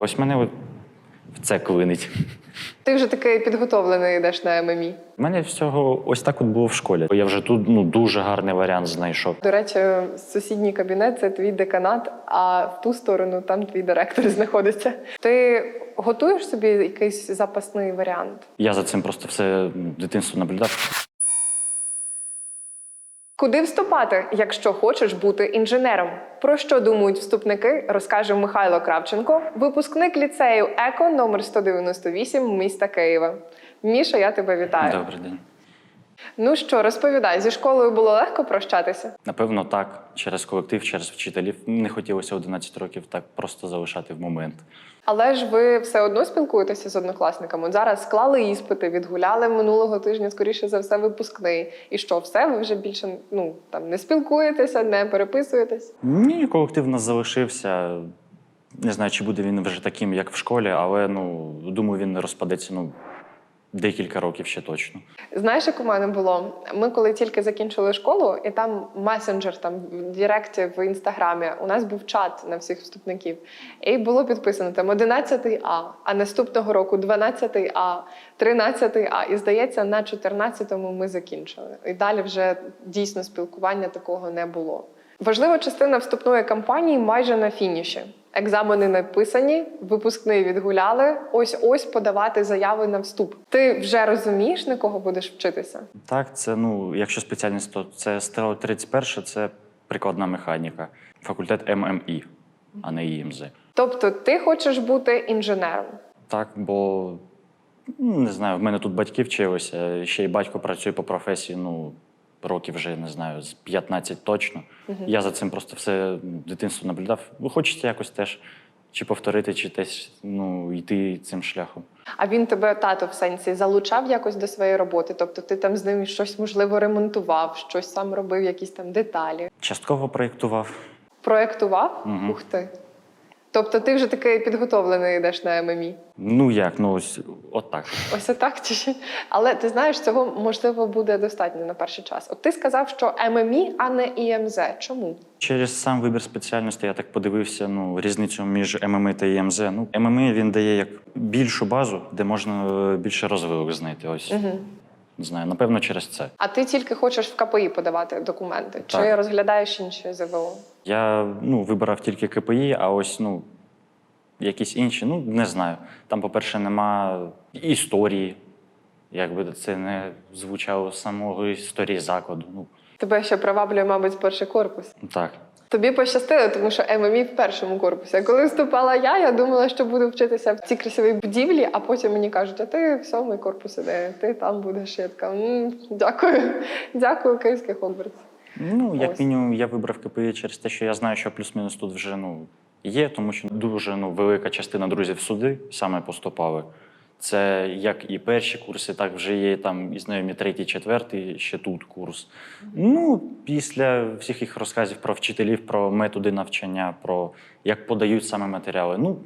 Ось мене от в це клинить. Ти вже такий підготовлений йдеш на ММІ. У мене всього ось так от було в школі. Я вже тут ну, дуже гарний варіант знайшов. До речі, сусідній кабінет це твій деканат, а в ту сторону там твій директор знаходиться. Ти готуєш собі якийсь запасний варіант? Я за цим просто все дитинство наблюдав. Куди вступати, якщо хочеш бути інженером? Про що думають вступники, розкаже Михайло Кравченко, випускник ліцею ЕКО номер 198 міста Києва. Міша, я тебе вітаю. Добрий день. Ну що, розповідай, зі школою було легко прощатися? Напевно, так. Через колектив, через вчителів. Не хотілося 11 років так просто залишати в момент. Але ж ви все одно спілкуєтеся з однокласниками. От Зараз склали іспити, відгуляли минулого тижня, скоріше за все, випускний. І що, все, ви вже більше ну там не спілкуєтеся, не переписуєтесь? Ні, колектив у нас залишився. Не знаю, чи буде він вже таким, як в школі, але ну думаю, він не розпадеться ну, декілька років ще точно. Знаєш, як у мене було? Ми коли тільки закінчили школу, і там месенджер, там в Директі в інстаграмі, у нас був чат на всіх вступників. І було підписано там 11 А, а наступного року 12 А, 13 А. І здається, на 14-му ми закінчили. І далі вже дійсно спілкування такого не було. Важлива частина вступної кампанії майже на фініші. Екзамени написані, випускний відгуляли. Ось ось подавати заяви на вступ. Ти вже розумієш, на кого будеш вчитися? Так, це ну, якщо спеціальність, то це СТО 31, це прикладна механіка, факультет ММІ, а не ІМЗ. Тобто, ти хочеш бути інженером. Так, бо ну, не знаю, в мене тут батьки вчилися, ще й батько працює по професії, ну, років вже не знаю, з 15 точно. Я за цим просто все дитинство наблюдав. Ну, хочеться якось теж чи повторити, чи теж ну, йти цим шляхом. А він тебе тато в сенсі залучав якось до своєї роботи. Тобто, ти там з ним щось можливо ремонтував, щось сам робив, якісь там деталі. Частково проєктував. Проєктував? Мгм. Ух ти. Тобто, ти вже такий підготовлений йдеш на ММІ. Ну як, ну ось отак. Ось так чи ще? Але ти знаєш, цього можливо буде достатньо на перший час. От ти сказав, що ММІ, а не ІМЗ. Чому? Через сам вибір спеціальності я так подивився ну, різницю між ММІ та ІМЗ. Ну, ММІ він дає як більшу базу, де можна е, більше розвилок знайти. Ось Угу. не знаю, напевно, через це. А ти тільки хочеш в КПІ подавати документи, чи розглядаєш інші ЗВО? Я ну, вибирав тільки КПІ, а ось ну, якісь інші, ну не знаю. Там, по-перше, нема історії. Якби це не звучало самого історії закладу. Ну Тебе ще приваблює, мабуть, перший корпус. так. Тобі пощастило, тому що ММІ в першому корпусі. А коли вступала я, я думала, що буду вчитися в цій красивій будівлі, а потім мені кажуть, а ти в сьомий корпус іде, ти там будеш. Я така, «М, дякую, дякую, Київський Хогвартс. Ну, як Ось. мінімум, я вибрав КПІ через те, що я знаю, що плюс-мінус тут вже ну, є, тому що дуже ну, велика частина друзів сюди саме поступали. Це як і перші курси, так вже є там і знайомі третій, четвертий, ще тут курс. Ну, після всіх їх розказів про вчителів, про методи навчання, про як подають саме матеріали. Ну,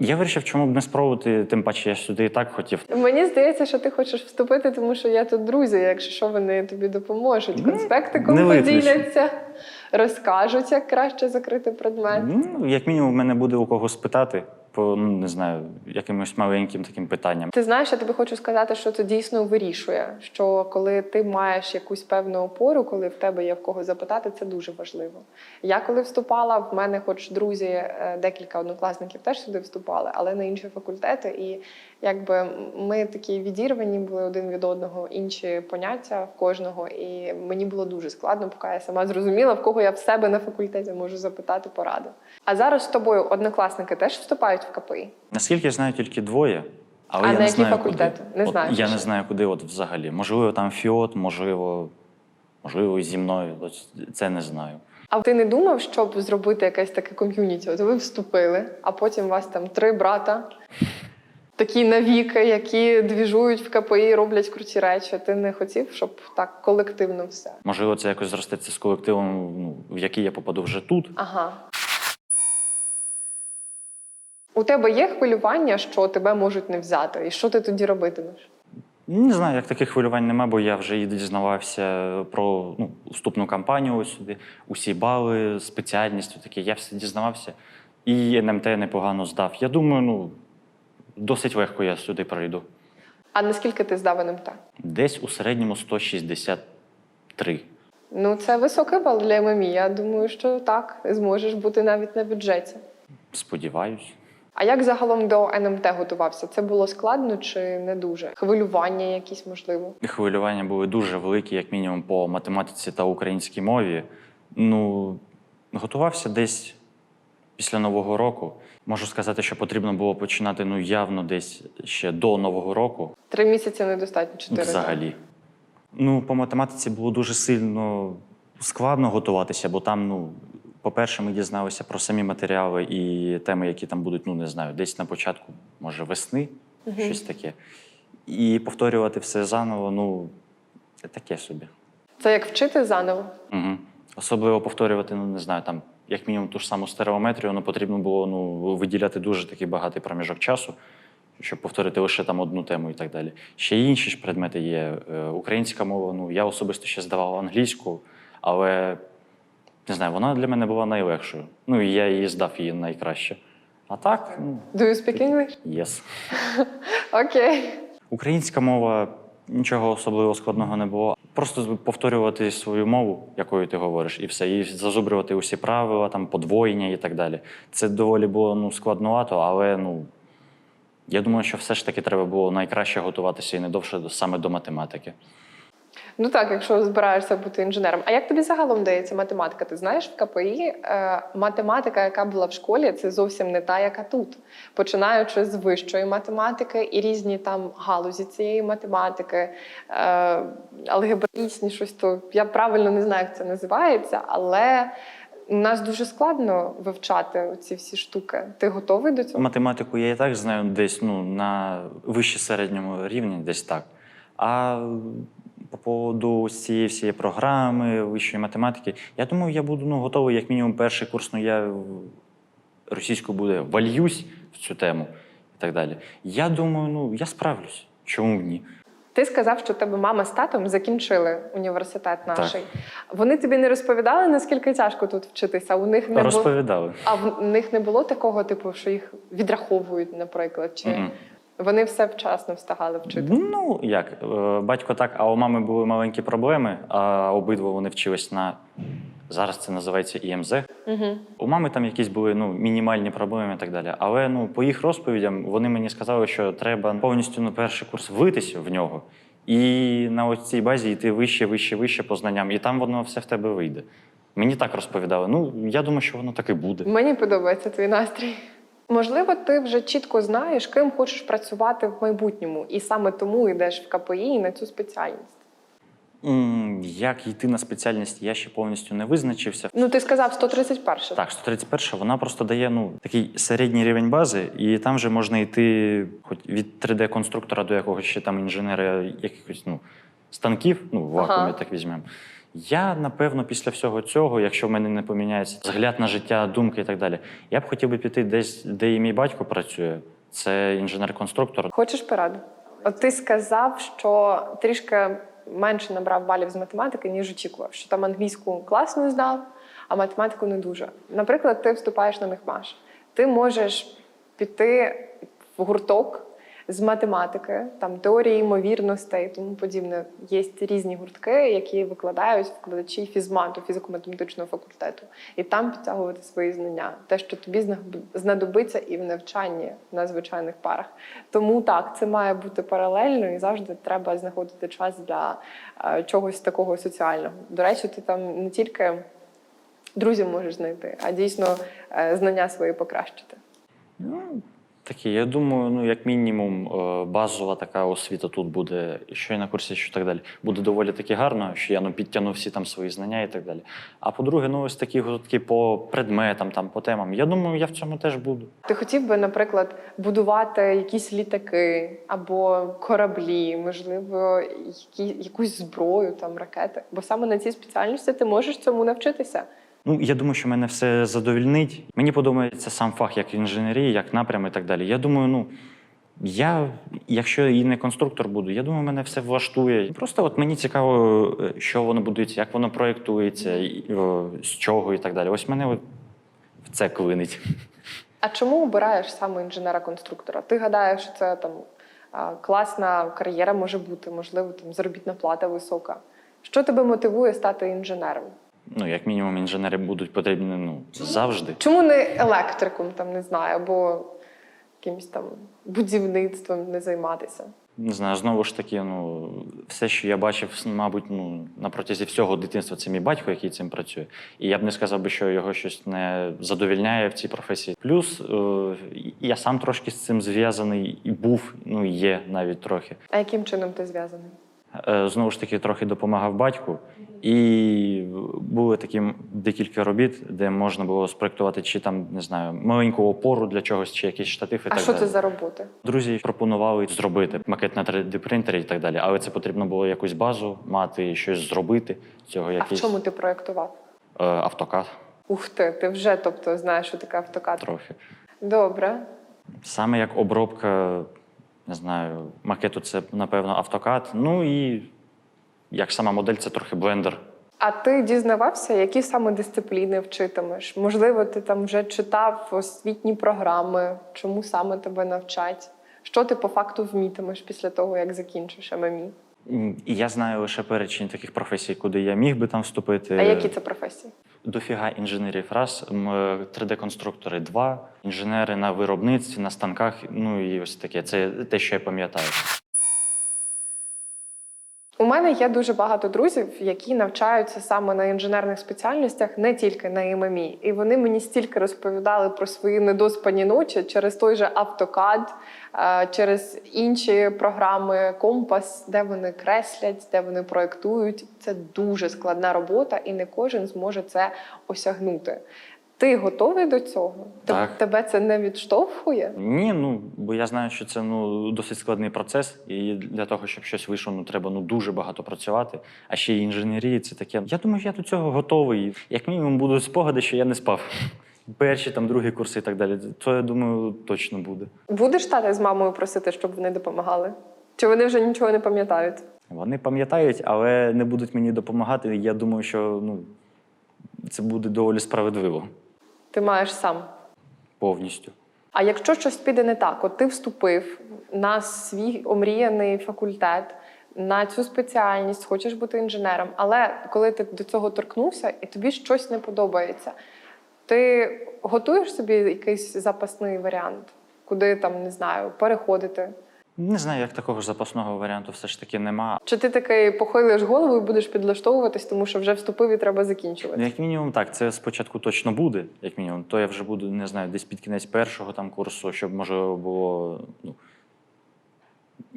я вирішив, чому б не спробувати, тим паче я сюди і так хотів. Мені здається, що ти хочеш вступити, тому що я тут друзі, якщо що, вони тобі допоможуть. Ну, Конспектиком поділяться, розкажуть, як краще закрити предмет. Ну, як мінімум, в мене буде у кого спитати по ну, не знаю, якимось маленьким таким питанням. Ти знаєш, я тобі хочу сказати, що це дійсно вирішує. Що коли ти маєш якусь певну опору, коли в тебе є в кого запитати, це дуже важливо. Я коли вступала, в мене, хоч друзі, е, декілька однокласників теж сюди вступали, але на інші факультети. І якби ми такі відірвані були один від одного, інші поняття в кожного. І мені було дуже складно, поки я сама зрозуміла, в кого я в себе на факультеті можу запитати поради. А зараз з тобою однокласники теж вступають в КПІ. Наскільки я знаю, тільки двоє. Але А я на не які знаю, факультети? Не От знаєш я не знаю, куди от взагалі. Можливо, там фіот, можливо, можливо, зі мною. Це не знаю. А ти не думав, щоб зробити якесь таке ком'юніті? От ви вступили, а потім у вас там три брата, такі навіки, які двіжують в КПІ, роблять круті речі. Ти не хотів, щоб так колективно все? Можливо, це якось зростеться з колективом, ну, в який я попаду вже тут. Ага. У тебе є хвилювання, що тебе можуть не взяти, і що ти тоді робитимеш? Не знаю, як таких хвилювань нема, бо я вже і дізнавався про ну, вступну кампанію сюди, усі бали, спеціальність, таке. Я все дізнавався. І НМТ непогано здав. Я думаю, ну, досить легко я сюди пройду. А наскільки ти здав НМТ? Десь у середньому 163. Ну, це високий бал для ММІ. Я думаю, що так, зможеш бути навіть на бюджеті. Сподіваюсь. А як загалом до НМТ готувався? Це було складно чи не дуже? Хвилювання якісь можливо? Хвилювання були дуже великі, як мінімум, по математиці та українській мові. Ну, готувався десь після Нового року. Можу сказати, що потрібно було починати ну, явно десь ще до Нового року. Три місяці недостатньо чотири. так? Взагалі. Ну, по математиці було дуже сильно складно готуватися, бо там, ну, по-перше, ми дізналися про самі матеріали і теми, які там будуть, ну не знаю, десь на початку, може, весни, щось таке. І повторювати все заново, ну, таке собі. Це як вчити заново. Угу. Особливо повторювати, ну не знаю, там, як мінімум ту ж саму стереометрію, ну, потрібно було ну, виділяти дуже такий багатий проміжок часу, щоб повторити лише там одну тему і так далі. Ще інші ж предмети є. Е, Українська мова, ну я особисто ще здавав англійську, але не знаю, вона для мене була найлегшою. Ну і я її здав її найкраще. А так, Do you speak English? єс. Окей. Українська мова нічого особливо складного не було. Просто повторювати свою мову, якою ти говориш, і все, і зазубрювати усі правила, там подвоєння і так далі. Це доволі було ну, складновато, але ну, я думаю, що все ж таки треба було найкраще готуватися і не довше саме до математики. Ну так, якщо збираєшся бути інженером. А як тобі загалом дається математика? Ти знаєш, в КПІ е, математика, яка була в школі, це зовсім не та, яка тут. Починаючи з вищої математики і різні там галузі цієї математики, е, алгебраїчні щось то я правильно не знаю, як це називається, але нас дуже складно вивчати ці всі штуки. Ти готовий до цього? Математику я і так знаю десь ну, на вище середньому рівні, десь так. А по поводу цієї всієї програми, вищої математики, я думаю, я буду ну, готовий, як мінімум, перший курс, ну я російською буде вальюсь в цю тему і так далі. Я думаю, ну я справлюсь. Чому ні? Ти сказав, що тебе мама з татом закінчили університет наш. Вони тобі не розповідали, наскільки тяжко тут вчитися. У них не було а в них не було такого, типу, що їх відраховують, наприклад, чи Мгм. Вони все вчасно встигали вчити. Ну як, е, батько так, а у мами були маленькі проблеми, а обидва вони вчились на зараз це називається ІМЗ. Угу. У мами там якісь були ну, мінімальні проблеми і так далі. Але ну, по їх розповідям вони мені сказали, що треба повністю на перший курс влитися в нього і на ось цій базі йти вище, вище, вище по знанням, і там воно все в тебе вийде. Мені так розповідали. Ну, я думаю, що воно так і буде. Мені подобається твій настрій. Можливо, ти вже чітко знаєш, ким хочеш працювати в майбутньому, і саме тому йдеш в КПІ і на цю спеціальність. Як йти на спеціальність, я ще повністю не визначився. Ну, ти сказав 131. Так, 131 вона просто дає ну, такий середній рівень бази, і там вже можна йти хоч від 3D-конструктора до якогось ще там інженера якихось ну, станків, ну, в вакуумі Ага. так візьмемо. Я, напевно, після всього цього, якщо в мене не поміняється взгляд на життя, думки і так далі, я б хотів би піти десь, де і мій батько працює. Це інженер-конструктор. Хочеш пораду? От ти сказав, що трішки менше набрав балів з математики, ніж очікував, що там англійську класно здав, а математику не дуже. Наприклад, ти вступаєш на мехмаш. Ти можеш піти в гурток з математики, там теорії ймовірностей тому подібне. Є різні гуртки, які викладають викладачі фізмату, фізико-математичного факультету, і там підтягувати свої знання, те, що тобі знадобиться і в навчанні на звичайних парах. Тому так, це має бути паралельно і завжди треба знаходити час для е, чогось такого соціального. До речі, ти там не тільки друзів можеш знайти, а дійсно е, знання свої покращити. Такі, я думаю, ну, як мінімум, е, базова така освіта тут буде, що і на курсі, що так далі. Буде доволі таки гарно, що я ну, підтягну всі там свої знання і так далі. А по-друге, ну, ось такі гуртки по предметам, там, по темам. Я думаю, я в цьому теж буду. Ти хотів би, наприклад, будувати якісь літаки або кораблі, можливо, які, якусь зброю, там ракети. Бо саме на цій спеціальності ти можеш цьому навчитися. Ну, я думаю, що мене все задовільнить. Мені подобається сам фах як інженерії, як напрям і так далі. Я думаю, ну. Я, якщо і не конструктор буду, я думаю, мене все влаштує. Просто от мені цікаво, е, що воно будується, як воно проєктується, з чого і так далі. Ось мене в це клинить. А чому обираєш саме інженера-конструктора? Ти гадаєш, що це там класна кар'єра може бути, можливо, там заробітна плата висока. Що тебе мотивує стати інженером? Ну, як мінімум, інженери будуть потрібні ну, завжди. Чому не електриком, там не знаю, або якимось там будівництвом не займатися? Не знаю, знову ж таки, ну все, що я бачив, мабуть, ну на протязі всього дитинства, це мій батько, який цим працює. І я б не сказав би, що його щось не задовільняє в цій професії. Плюс е, я сам трошки з цим зв'язаний і був, ну і є навіть трохи. А яким чином ти зв'язаний? Е, Знову ж таки, трохи допомагав батьку, і були такі декілька робіт, де можна було спроектувати чи там не знаю маленьку опору для чогось, чи якийсь штатив і А так що далі. це за роботи? Друзі пропонували зробити макет на 3D принтері і так далі, але це потрібно було якусь базу мати, щось зробити. Цього А в чому ти проєктував? е, автокад Ух ти, ти вже тобто знаєш, що таке автокад. трохи. Добре. Саме як обробка, не знаю, макету це, напевно, автокад. Ну і як сама модель, це трохи блендер. А ти дізнавався, які саме дисципліни вчитимеш? Можливо, ти там вже читав освітні програми, чому саме тебе навчать? Що ти по факту вмітимеш після того, як закінчиш ММІ? Я знаю лише перечень таких професій, куди я міг би там вступити. А які це професії? Дофіга інженерів раз, м, 3D-конструктори два, інженери на виробництві, на станках. Ну і ось таке. Це те, що я пам'ятаю. Мене є дуже багато друзів, які навчаються саме на інженерних спеціальностях, не тільки на ММІ. І вони мені стільки розповідали про свої недоспані ночі через той же автокад, е, через інші програми Компас, де вони креслять, де вони проектують. Це дуже складна робота, і не кожен зможе це осягнути. Ти готовий до цього? Так. Тебе це не відштовхує? Ні, ну бо я знаю, що це ну досить складний процес, і для того, щоб щось вийшло, ну треба ну дуже багато працювати. А ще й інженерії це таке. Я думаю, я до цього готовий. Як мінімум будуть спогади, що я не спав. Перші там другі курси і так далі. То я думаю, точно буде. Будеш тата з мамою просити, щоб вони допомагали? Чи вони вже нічого не пам'ятають? Вони пам'ятають, але не будуть мені допомагати. Я думаю, що ну це буде доволі справедливо Ти маєш сам. повністю. А якщо щось піде не так, от ти вступив на свій омріяний факультет, на цю спеціальність, хочеш бути інженером, але коли ти до цього торкнувся і тобі щось не подобається, ти готуєш собі якийсь запасний варіант, куди там не знаю, переходити? Не знаю, як такого ж запасного варіанту все ж таки нема. Чи ти такий похилиш голову і будеш підлаштовуватись, тому що вже вступив і треба закінчувати? Як мінімум, так, це спочатку точно буде, як мінімум. То я вже буду, не знаю, десь під кінець першого там курсу, щоб можливо було ну,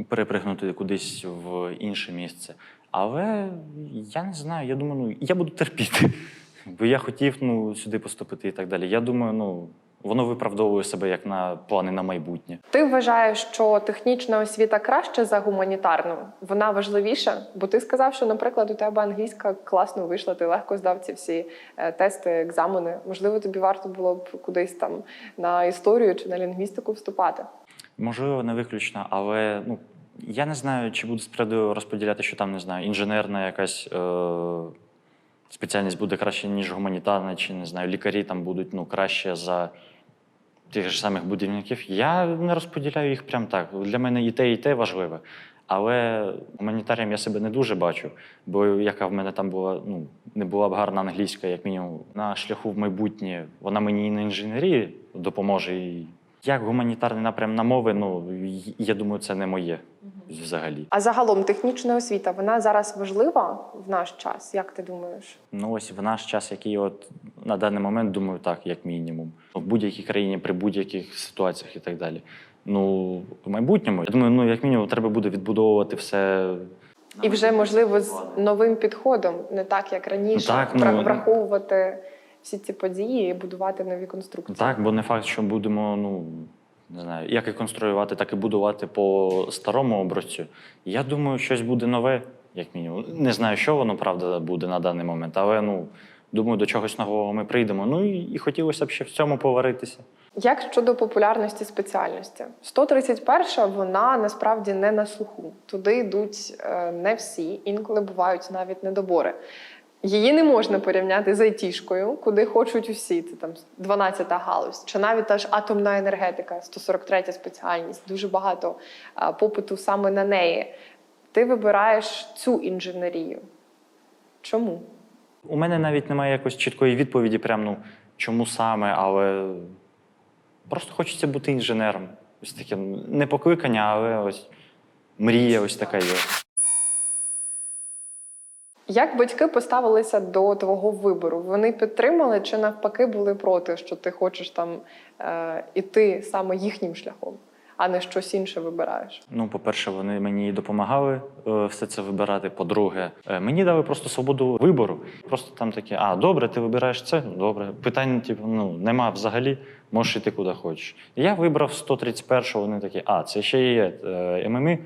перепригнути кудись в інше місце. Але я не знаю, я думаю, ну я буду терпіти. Бо я хотів ну, сюди поступити і так далі. Я думаю, ну воно виправдовує себе як на плани на майбутнє. Ти вважаєш, що технічна освіта краще за гуманітарну? Вона важливіша? Бо ти сказав, що, наприклад, у тебе англійська класно вийшла, ти легко здав ці всі е, тести, екзамени. Можливо, тобі варто було б кудись там на історію чи на лінгвістику вступати. Можливо, не виключно, але ну я не знаю, чи буду справедливо розподіляти, що там не знаю, інженерна якась е- спеціальність буде краще, ніж гуманітарна, чи не знаю, лікарі там будуть ну, краще за тих ж самих будівників. Я не розподіляю їх прям так. Для мене і те, і те важливе. Але гуманітарієм я себе не дуже бачу, бо яка в мене там була, ну не була б гарна англійська, як мінімум, на шляху в майбутнє, вона мені і на інженерії допоможе. І як гуманітарний напрям на мови, ну я думаю, це не моє взагалі. А загалом технічна освіта вона зараз важлива в наш час. Як ти думаєш? Ну ось в наш час, який от на даний момент, думаю, так, як мінімум. В будь-якій країні, при будь-яких ситуаціях і так далі. Ну, в майбутньому, я думаю, ну як мінімум, треба буде відбудовувати все. І вже можливо з новим підходом, не так як раніше, Так, ну, вра- ну. враховувати всі ці події і будувати нові конструкції. Так, бо не факт, що будемо, ну не знаю, як і конструювати, так і будувати по старому образцю. Я думаю, щось буде нове, як мінімум. Не знаю, що воно правда буде на даний момент, але ну думаю, до чогось нового ми прийдемо. Ну і, і хотілося б ще в цьому поваритися. Як щодо популярності спеціальності? 131 вона насправді не на слуху. Туди йдуть е, не всі, інколи бувають навіть недобори. Її не можна порівняти з айтішкою, куди хочуть усі. Це там 12-та галузь, чи навіть та ж атомна енергетика, 143 спеціальність. Дуже багато попиту саме на неї. Ти вибираєш цю інженерію. Чому? У мене навіть немає якось чіткої відповіді, прям, ну, чому саме, але просто хочеться бути інженером. Ось таке не покликання, але ось мрія ось така є. Як батьки поставилися до твого вибору? Вони підтримали чи навпаки були проти, що ти хочеш там е, іти саме їхнім шляхом, а не щось інше вибираєш? Ну, по-перше, вони мені допомагали е, все це вибирати. По-друге, е, мені дали просто свободу вибору. Просто там таке, а добре, ти вибираєш це? Ну, Добре. Питань, типу, ну, нема взагалі, можеш іти куди хочеш. Я вибрав 131 вони такі, а, це ще є е, ММІ.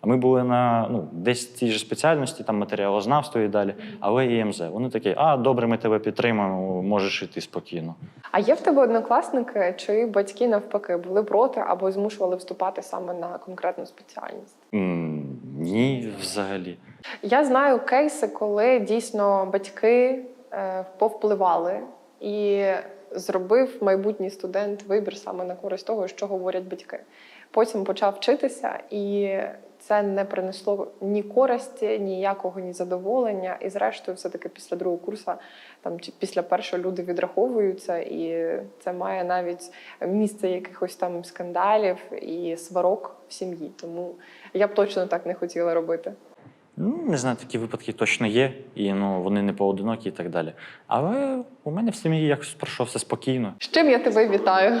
А ми були на ну, десь тій ж спеціальності, там матеріалознавство і далі, але і МЗ. Вони такі, а добре, ми тебе підтримаємо, можеш іти спокійно. А є в тебе однокласники, чи батьки навпаки були проти або змушували вступати саме на конкретну спеціальність? М, ні, взагалі. Я знаю кейси, коли дійсно батьки е, повпливали і зробив майбутній студент вибір саме на користь того, що говорять батьки. Потім почав вчитися, і це не принесло ні користі, ніякого ні задоволення. І зрештою, все-таки після другого курсу, там чи після першого люди відраховуються, і це має навіть місце якихось там скандалів і сварок в сім'ї. Тому я б точно так не хотіла робити. Ну, не знаю, такі випадки точно є, і ну, вони не поодинокі і так далі. Але у мене в сім'ї якось пройшло все спокійно. З чим я тебе вітаю?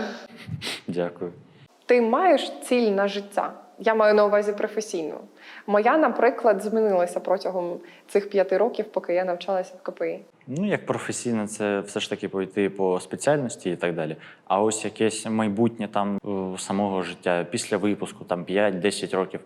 Дякую. Ти маєш ціль на життя. Я маю на увазі професійну. Моя, наприклад, змінилася протягом цих п'яти років, поки я навчалася в КПІ. Ну, як професійно, це все ж таки пойти по спеціальності і так далі. А ось якесь майбутнє там е, самого життя після випуску, там 5-10 років.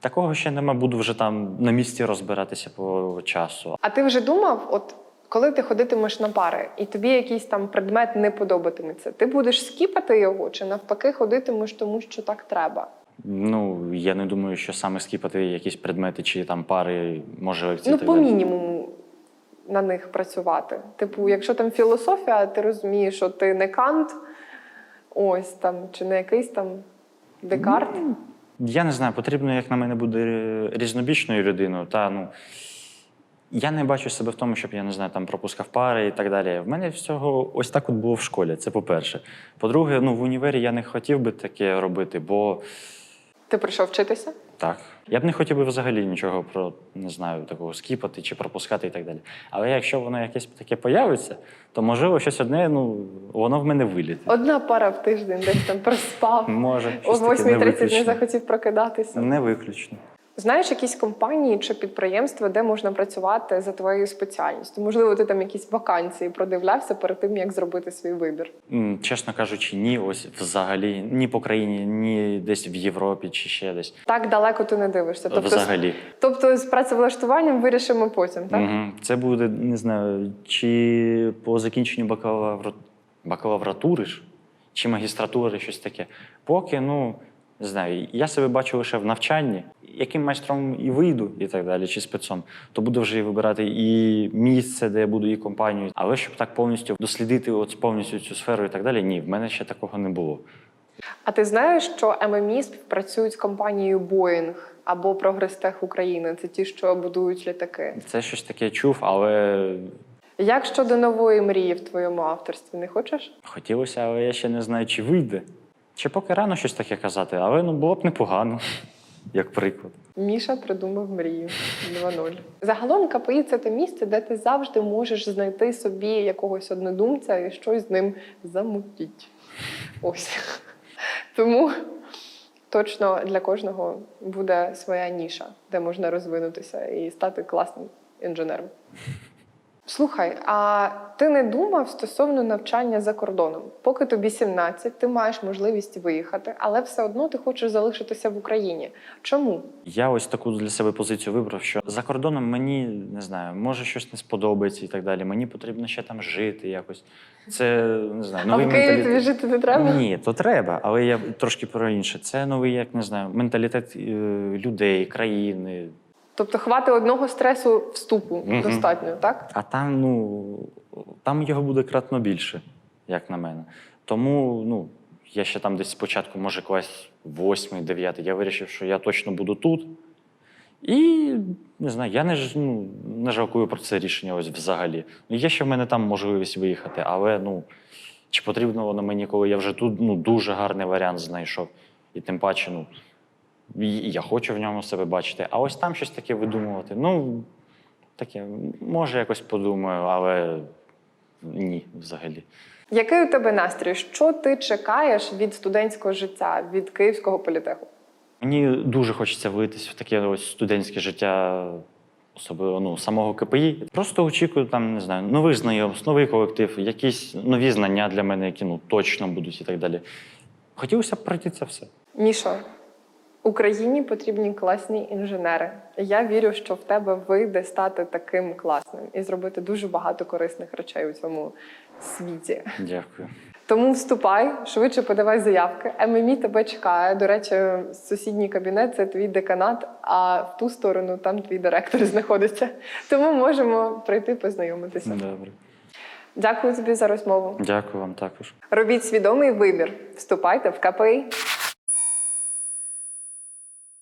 Такого ще нема, буду вже там на місці розбиратися по часу. А ти вже думав, от коли ти ходитимеш на пари, і тобі якийсь там предмет не подобатиметься, ти будеш скіпати його, чи навпаки ходитимеш тому, що так треба? Ну, я не думаю, що саме скіпати якісь предмети чи там пари може ну, по мінімуму на них працювати. Типу, якщо там філософія, ти розумієш, що ти не Кант, ось там, чи не якийсь там Декарт. Я не знаю, потрібно, як на мене, буде різнобічною людиною. Та, ну, я не бачу себе в тому, щоб я не знаю, там пропускав пари і так далі. В мене всього ось так от було в школі. Це по-перше. По-друге, ну, в універі я не хотів би таке робити, бо Ти прийшов вчитися? так. Я б не хотів би взагалі нічого про не знаю, такого скіпати чи пропускати і так далі. Але якщо воно якесь таке появиться, то можливо щось одне, ну, воно в мене виліте. Одна пара в тиждень десь там проспав. Може, О таке 8.30 не виключно. захотів прокидатися. Не виключно. Знаєш якісь компанії чи підприємства, де можна працювати за твоєю спеціальністю? Можливо, ти там якісь вакансії продивлявся перед тим, як зробити свій вибір. Чесно кажучи, ні, ось взагалі, ні по країні, ні десь в Європі чи ще десь. Так далеко ти не дивишся. Тобто, взагалі. тобто з працевлаштуванням вирішимо потім, так? Угу. Це буде, не знаю, чи по закінченню бакалавра... бакалавратури ж, чи магістратури, щось таке. Поки, ну, не знаю, я себе бачу лише в навчанні, яким майстром і вийду, і так далі, чи спецом, то буду вже і вибирати і місце, де я буду, і компанію. Але щоб так повністю дослідити от повністю цю сферу і так далі, ні, в мене ще такого не було. А ти знаєш, що ММІ співпрацюють з компанією Boeing або Прогрестех України? Це ті, що будують літаки. Це щось таке чув, але Як щодо нової мрії в твоєму авторстві, не хочеш? хотілося, але я ще не знаю, чи вийде. Чи поки рано щось таке казати, але ну було б непогано, як приклад. Міша придумав мрію 2.0. Загалом КПІ це те місце, де ти завжди можеш знайти собі якогось однодумця і щось з ним замутіть. Ось. Тому точно для кожного буде своя ніша, де можна розвинутися і стати класним інженером. Слухай, а ти не думав стосовно навчання за кордоном? Поки тобі 17, ти маєш можливість виїхати, але все одно ти хочеш залишитися в Україні. Чому? Я ось таку для себе позицію вибрав, що за кордоном мені не знаю, може щось не сподобається і так далі. Мені потрібно ще там жити якось. Це не знаю, а в Києві тобі менталітет. жити не треба? Ні, то треба, але я трошки про інше. Це новий, як не знаю, менталітет е, людей, країни. Тобто хвати одного стресу вступу Мгм. достатньо, так? А там, ну, там його буде кратно більше, як на мене. Тому, ну, я ще там десь спочатку, може, клас 8, 9, я вирішив, що я точно буду тут. І не знаю, я не, ну, не жалкую про це рішення ось взагалі. Ну, є ще в мене там можливість виїхати, але ну, чи потрібно воно мені, коли я вже тут ну, дуже гарний варіант знайшов. І тим паче, ну, я хочу в ньому себе бачити. А ось там щось таке видумувати. Ну, таке, може, якось подумаю, але ні, взагалі. Який у тебе настрій? Що ти чекаєш від студентського життя, від Київського політеху? Мені дуже хочеться влитись в таке ось студентське життя, особливо ну, самого КПІ. Просто очікую там, не знаю, нових знайомств, новий колектив, якісь нові знання для мене, які ну, точно будуть і так далі. Хотілося б пройти це все. Мішо, Україні потрібні класні інженери. Я вірю, що в тебе вийде стати таким класним і зробити дуже багато корисних речей у цьому світі. Дякую. Тому вступай, швидше подавай заявки. ММІ тебе чекає. До речі, сусідній кабінет це твій деканат, а в ту сторону там твій директор знаходиться. Тому можемо прийти познайомитися. Добре. Дякую тобі за розмову. Дякую вам також. Робіть свідомий вибір. Вступайте в КПІ.